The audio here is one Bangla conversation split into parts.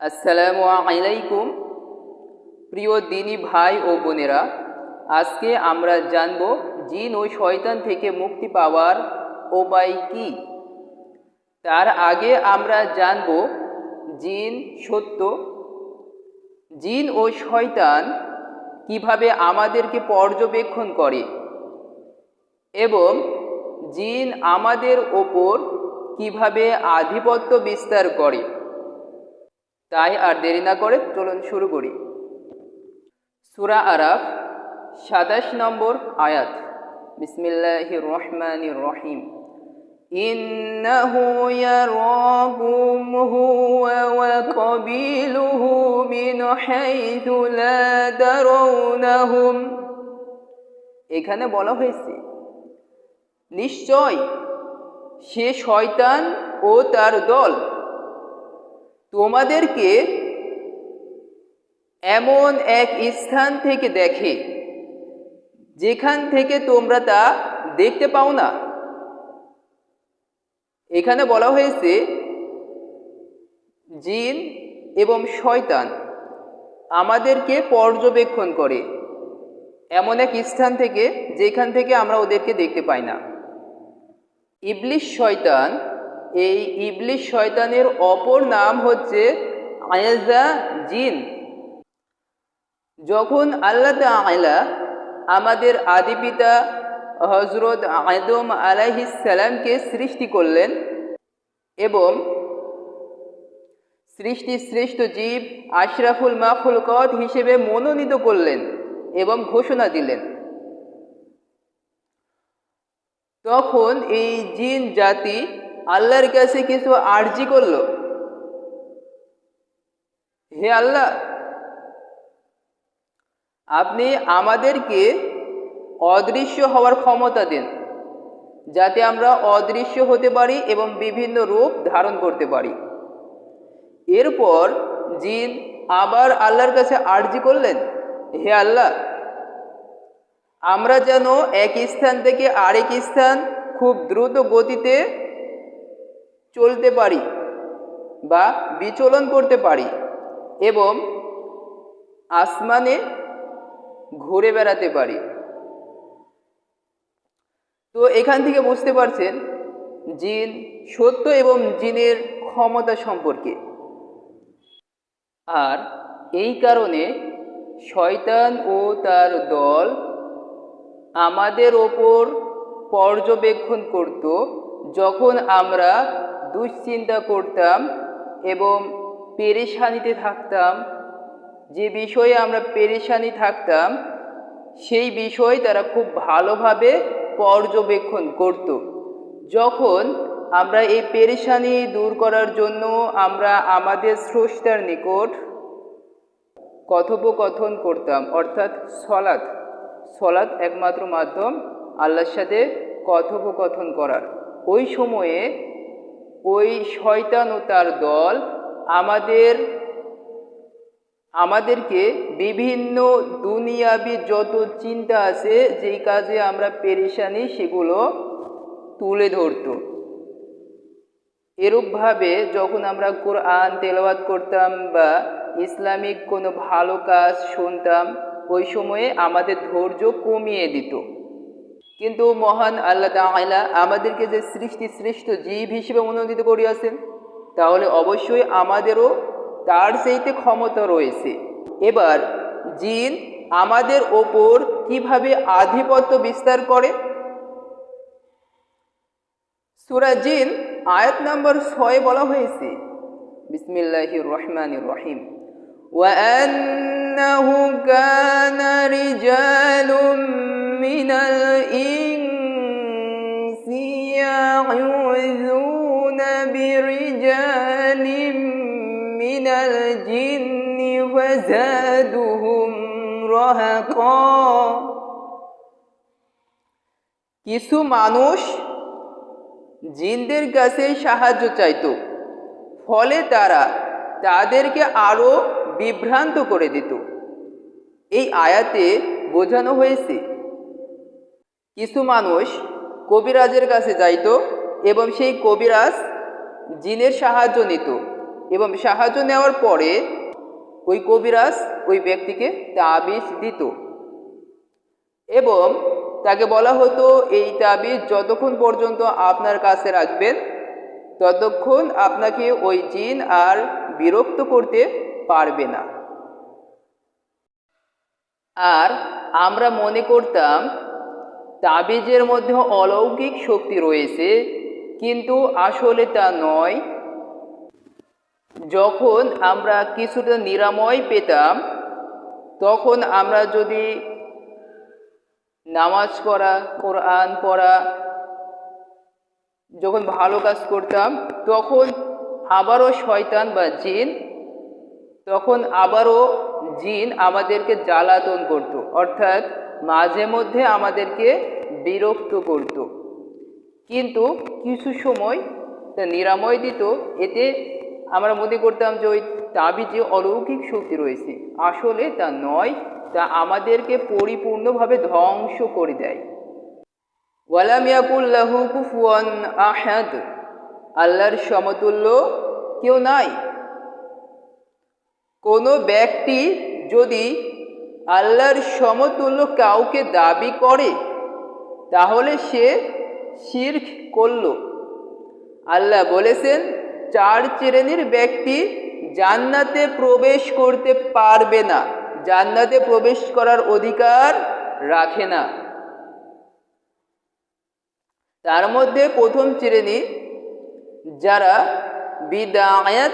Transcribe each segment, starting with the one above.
আসসালামু আলাইকুম। প্রিয় দিনী ভাই ও বোনেরা, আজকে আমরা জানব জিন ও শয়তান থেকে মুক্তি পাওয়ার উপায় কি? তার আগে আমরা জানব জিন সত্য। জিন ও শয়তান কীভাবে আমাদেরকে পর্যবেক্ষণ করে এবং জিন আমাদের ওপর কীভাবে আধিপত্য বিস্তার করে? তাই আর দেরি না করে চলুন শুরু করি সুরা আরাফ সাতাশ নম্বর আয়াত বিসমিল্লাহ রহমান রহিম إنه يراكم هو وقبيله من حيث لا ترونهم এখানে বলা হয়েছে নিশ্চয় সে শয়তান ও তার দল তোমাদেরকে এমন এক স্থান থেকে দেখে, যেখান থেকে তোমরা তা দেখতে পাও না। এখানে বলা হয়েছে, জিন এবং শয়তান আমাদেরকে পর্যবেক্ষণ করে, এমন এক স্থান থেকে, যেখান থেকে আমরা ওদেরকে দেখতে পাই না। ইবলিশ শয়তান এই ইবলিশ শয়তানের অপর নাম হচ্ছে আয়াজা জিন। যখন আল্লাহ তাআলা আমাদের আদি পিতা হজরত আদম আলাইহিসালামকে সৃষ্টি করলেন এবং সৃষ্টি শ্রেষ্ঠ জীব আশরাফুল মাফুলকত হিসেবে মনোনীত করলেন এবং ঘোষণা দিলেন। তখন এই জিন জাতি আল্লাহর কাছে কিছু আর্জি করল? হে আল্লাহ, আপনি আমাদেরকে অদৃশ্য হওয়ার ক্ষমতা দেন, যাতে আমরা অদৃশ্য হতে পারি এবং বিভিন্ন রূপ ধারণ করতে পারি। এরপর জিন আবার আল্লাহর কাছে আর্জি করলেন, হে আল্লাহ, আমরা যেন এক স্থান থেকে আরেক স্থান খুব দ্রুত গতিতে চলতে পারি বা বিচলন করতে পারি এবং আসমানে ঘুরে বেড়াতে পারি। তো এখান থেকে বুঝতে পারছেন জিন সত্য এবং জিনের ক্ষমতা সম্পর্কে। আর এই কারণে শয়তান ও তার দল আমাদের ওপর পর্যবেক্ষণ করত যখন আমরা দুশ্চিন্তা করতাম এবং পেরেশানিতে থাকতাম। যে বিষয়ে আমরা পেরেশানি থাকতাম, সেই বিষয় তারা খুব ভালোভাবে পর্যবেক্ষণ করত। যখন আমরা এই পেরেশানি দূর করার জন্য আমরা আমাদের স্রষ্টার নিকট কথোপকথন করতাম, অর্থাৎ সলাৎ। সলাৎ একমাত্র মাধ্যম আল্লাহর সাথে কথোপকথন করার। ওই সময়ে ওই শয়তান ও তার দল আমাদের, আমাদেরকে বিভিন্ন দুনিয়াবি যত চিন্তা আছে, যেই কাজে আমরা পেরেশানি, সেগুলো তুলে ধরত। এরূপভাবে যখন আমরা কোরআন তেলাওয়াত করতাম বা ইসলামিক কোনো ভালো কাজ শুনতাম, ওই সময়ে আমাদের ধৈর্য কমিয়ে দিত। কিন্তু মহান আল্লাহ তাআলা আমাদেরকে যে সৃষ্টি শ্রেষ্ঠ জীব হিসেবে অনুমোদিত করিয়াছেন তাহলে অবশ্যই আমাদেরও তার সেইতে ক্ষমতা রয়েছে এবার জিন আমাদের ওপর কিভাবে আধিপত্য বিস্তার করে সুরা জিন আয়াত নম্বর ছয় বলা হয়েছে বিসমিল্লাহির রহমানির রহিম وأنه كان رجال من الإنس يعوذون برجال من الجن فزادهم رهقا কিছু মানুষ জিনদের কাছে সাহায্য চাইত ফলে তারা তাদেরকে আরও বিভ্রান্ত করে দিত এই আয়াতে বোঝানো হয়েছে কিছু মানুষ কবিরাজের কাছে যাইত এবং সেই কবিরাজ জিনের সাহায্য নিত এবং সাহায্য নেওয়ার পরে ওই কবিরাজ ওই ব্যক্তিকে তাবিজ দিত। এবং তাকে বলা হতো, এই তাবিজ যতক্ষণ পর্যন্ত আপনার কাছে রাখবেন, ততক্ষণ আপনাকে ওই জিন আর বিরক্ত করতে পারবে না। আর আমরা মনে করতাম তাবিজের মধ্যে অলৌকিক শক্তি রয়েছে, কিন্তু আসলে তা নয়। যখন আমরা কিছুটা নিরাময় পেতাম, তখন আমরা যদি নামাজ পড়া, কোরআন পড়া, যখন ভালো কাজ করতাম, তখন আবারও শয়তান বা জিন, তখন আবারও জিন আমাদেরকে জ্বালাতন করত। অর্থাৎ মাঝে মধ্যে আমাদেরকে বিরক্ত করত। কিন্তু কিছু সময় তা নিরাময় দিত। এতে আমরা মনে করতাম যে ওই তাবিজে অলৌকিক শক্তি রয়েছে। আসলে তা নয়, তা আমাদেরকে পরিপূর্ণভাবে ধ্বংস করে দেয়। ওয়ালাম ইয়াকুল্লাহু কুফুয়ান আহাদ। আল্লাহর সমতুল্য কেউ নাই। কোনো ব্যক্তি যদি আল্লাহর সমতুল্য কাউকে দাবি করে তাহলে সে শির্ক করল। আল্লাহ বলেছেন, চার শ্রেণির ব্যক্তি জান্নাতে প্রবেশ করতে পারবে না। জান্নাতে প্রবেশ করার অধিকার রাখে না। তার মধ্যে প্রথম শ্রেণি, যারা বিদায়াত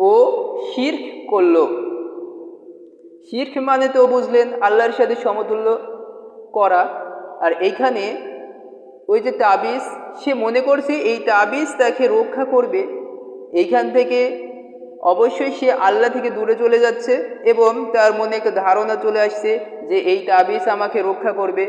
ও শির্ক করল। শির্ক মানে তো বুঝলেন, আল্লাহর সাথে সমতুল্য করা। আর এইখানে ওই যে তাবিজ, সে মনে করছে এই তাবিজ তাকে রক্ষা করবে। এইখান থেকে অবশ্যই সে আল্লাহ থেকে দূরে চলে যাচ্ছে এবং তার মনে একটা ধারণা চলে আসছে যে এই তাবিজ আমাকে রক্ষা করবে।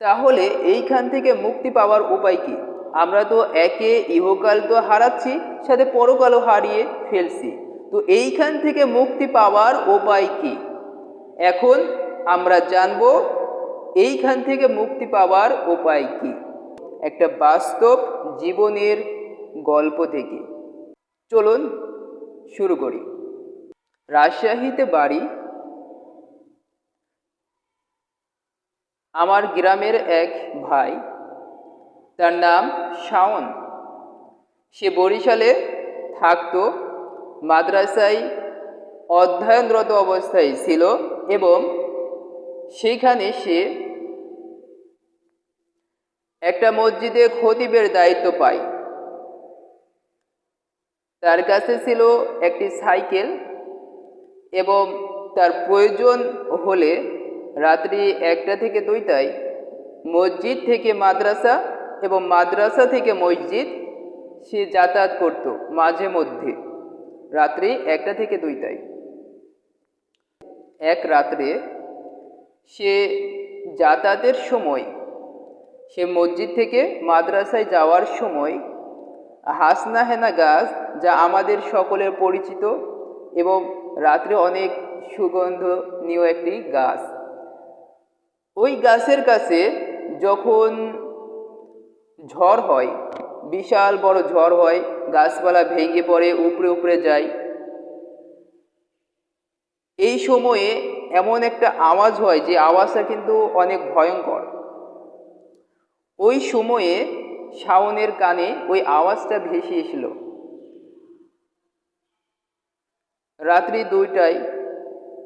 তাহলে এইখান থেকে মুক্তি পাওয়ার উপায় কি? আমরা তো একে ইহকাল তো হারাচ্ছি, সাথে পরকালও হারিয়ে ফেলছি। তো এইখান থেকে মুক্তি পাওয়ার উপায় কি? এখন আমরা জানব এইখান থেকে মুক্তি পাওয়ার উপায় কি? একটা বাস্তব জীবনের গল্প থেকে। চলুন শুরু করি। রাজশাহীতে বাড়ি। আমার গ্রামের এক ভাই, তার নাম শাওন। সে বরিশালে থাকতো, মাদ্রাসায় অধ্যয়নরত অবস্থায় ছিল এবং সেইখানে সে একটা মসজিদে খতিবের দায়িত্ব পায়। তার কাছে ছিল একটি সাইকেল এবং তার প্রয়োজন হলে রাত্রি একটা থেকে দুইটায় মসজিদ থেকে মাদ্রাসা এবং মাদ্রাসা থেকে মসজিদ সে যাতায়াত করত মাঝে মধ্যে, রাত্রি একটা থেকে দুইটায়। এক রাত্রে সে যাতায়াতের সময়, সে মসজিদ থেকে মাদ্রাসায় যাওয়ার সময়, হাসনা হেনা গাছ যা আমাদের সকলের পরিচিত এবং রাত্রে অনেক সুগন্ধনীয় একটি গাছ। ওই গাছের কাছে যখন ঝড় হয়, বিশাল বড় ঝড় হয়, গাছপালা ভেঙে পড়ে উপরে উপরে যায়, এই সময়ে এমন একটা আওয়াজ হয় যে আওয়াজটা কিন্তু অনেক ভয়ঙ্কর। ওই সময়ে শাওনের কানে ওই আওয়াজটা ভেসে এসলো রাত্রি দুইটায়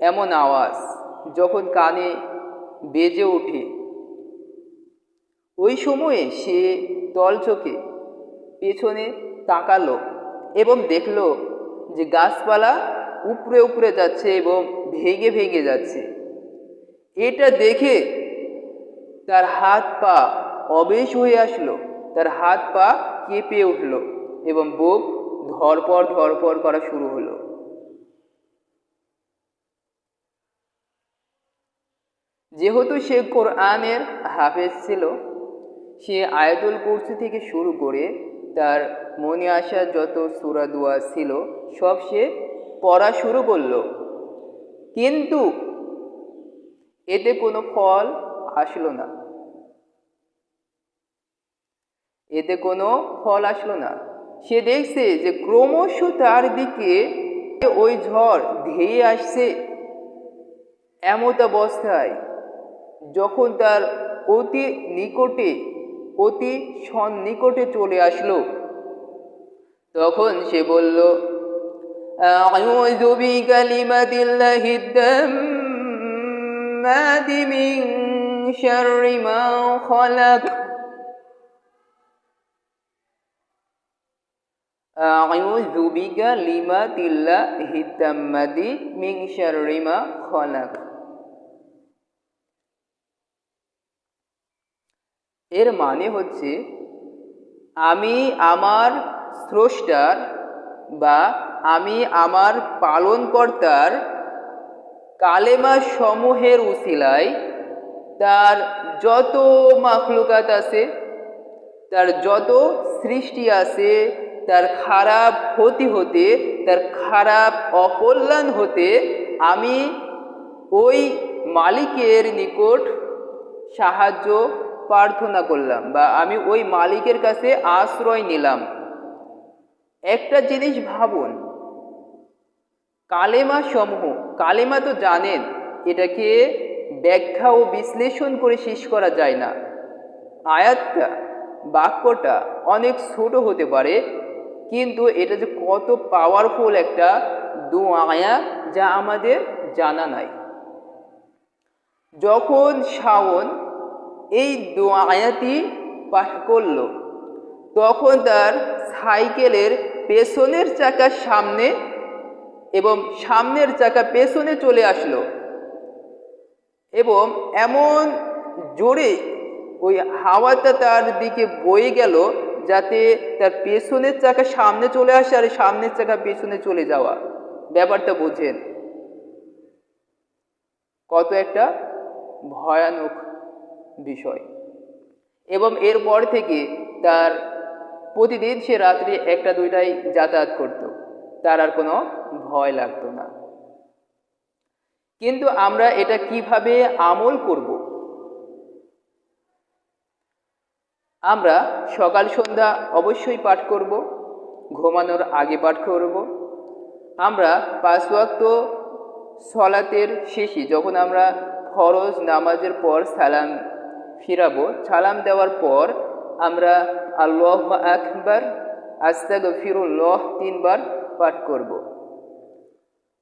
এমন আওয়াজ যখন কানে বেজে ওঠে। ওই সময়ে সে তল চোখে পেছনে তাকালো এবং দেখল যে গাছপালা উপরে উপরে যাচ্ছে এবং ভেঙে ভেঙে যাচ্ছে। এটা দেখে তার হাত পা অবেশ হয়ে আসলো, তার হাত পা কেঁপে উঠল এবং বুক ধরপর ধরপর করা শুরু হলো। যেহেতু সে কোরআনের হাফেজ ছিল, সে আয়াতুল কুরসি থেকে শুরু করে তার মনে আসা যত সুরা দোয়া ছিল, সব সে পড়া শুরু করল। কিন্তু এতে কোনো ফল আসলো না। এতে কোনো ফল আসলো না। সে দেখছে যে ক্রমশ তার দিকে ওই ঝড় ধেয়ে আসছে। এমত অবস্থায় যখন তার অতি নিকটে, অতি সন্নিকটে চলে আসলো, তখন সে বলল أعوذ بكلمة الله التامات من شر ما خلق أعوذ بكلمات الله التامات من شر ما خلق এর মানে হচ্ছে আমি আমার স্রষ্টার বা আমি আমার পালনকর্তার কালেমা সমূহের উসিলায় তার যত মাখলুকাত আছে, তার যত সৃষ্টি আছে, তার খারাপ ক্ষতি হতে, তার খারাপ অকল্যাণ হতে আমি ওই মালিকের নিকট সাহায্য প্রার্থনা করলাম বা আমি ওই মালিকের কাছে আশ্রয় নিলাম। একটা জিনিস ভাবুন। কালেমা সমূহ কালেমা তো জানেন, এটাকে ব্যাখ্যা ও বিশ্লেষণ করে শেষ করা যায় না। আয়াতটা, বাক্যটা অনেক ছোট হতে পারে, কিন্তু এটা যে কত পাওয়ারফুল একটা দোয়া যা আমাদের জানা নাই। যখন শাওন এই দোয়ায়াতি পাঠ করল, তখন তার সাইকেলের পেছনের চাকা সামনে এবং সামনের চাকা পেছনে চলে আসলো। এবং এমন জোরে ওই হাওয়াটা তার দিকে বয়ে গেল যাতে তার পেছনের চাকা সামনে চলে আসে আর সামনের চাকা পেছনে চলে যাওয়া। ব্যাপারটা বোঝেন। কত একটা ভয়ানক বিষয়। এবং এরপর থেকে তার প্রতিদিন সে রাত্রি একটা দুইটাই যাতায়াত করত। তার আর কোনো ভয় লাগতো না। কিন্তু আমরা এটা কীভাবে আমল করব? আমরা সকাল সন্ধ্যা অবশ্যই পাঠ করব, ঘুমানোর আগে পাঠ করব। আমরা পাঁচ ওয়াক্ত সলাতের শেষে যখন আমরা ফরজ নামাজের পর সালাম ফিরাবো, সালাম দেওয়ার পর আমরা আল্লাহ আকবর আস্তাগ ফিরুল্লাহ তিনবার পাঠ করব।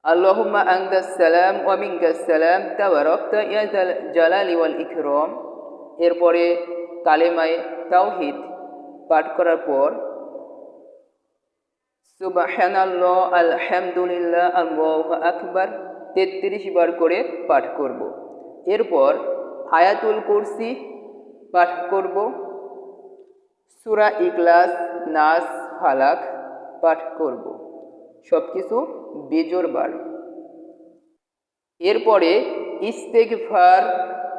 আল্লাহুম্মা আংদাস সালাম ওয়ামিঙ্গাস সালাম তাবারাকতা ইয়া জালালি ওয়াল ইকরাম। এরপরে কালেমায়ে তাওহিদ পাঠ করার পর, সুবহানাল্লাহ, আলহামদুলিল্লাহ, আল্লাহু আকবার, তেত্রিশ বার করে পাঠ করব। এরপর আয়াতুল কুরসি পাঠ করব। সুরা ইকলাস নাস, ফালাক পাঠ করব। সব কিছু বেজোর বার। এরপরে ইস্তেকফার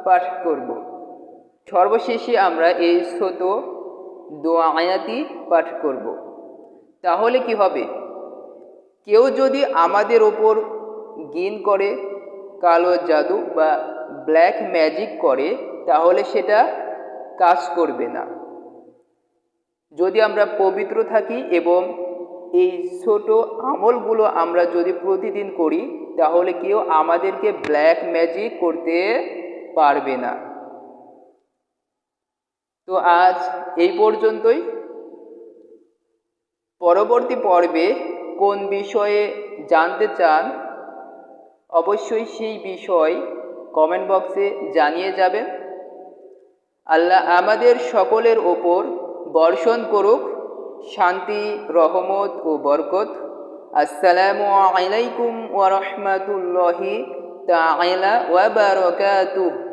পাঠ করব। সর্বশেষে আমরা এই ছোট দোয়া আয়াতি পাঠ করব। তাহলে কি হবে? কেউ যদি আমাদের ওপর গিন করে, কালো জাদু বা ব্ল্যাক ম্যাজিক করে, তাহলে সেটা কাজ করবে না। যদি আমরা পবিত্র থাকি এবং এই ছোট আমলগুলো আমরা যদি প্রতিদিন করি, তাহলে কেউ আমাদেরকে ব্ল্যাক ম্যাজিক করতে পারবে না। তো আজ এই পর্যন্তই। পরবর্তী পর্বে কোন বিষয়ে জানতে চান, অবশ্যই সেই বিষয় কমেন্ট বক্সে জানিয়ে যাবেন। আল্লাহ আমাদের সকলের ওপর বর্ষণ করুক শান্তি রহমত ও বরকত আসসালামু আলাইকুম ওয়া রাহমাতুল্লাহি তাআলা ওয়া বারাকাতুহু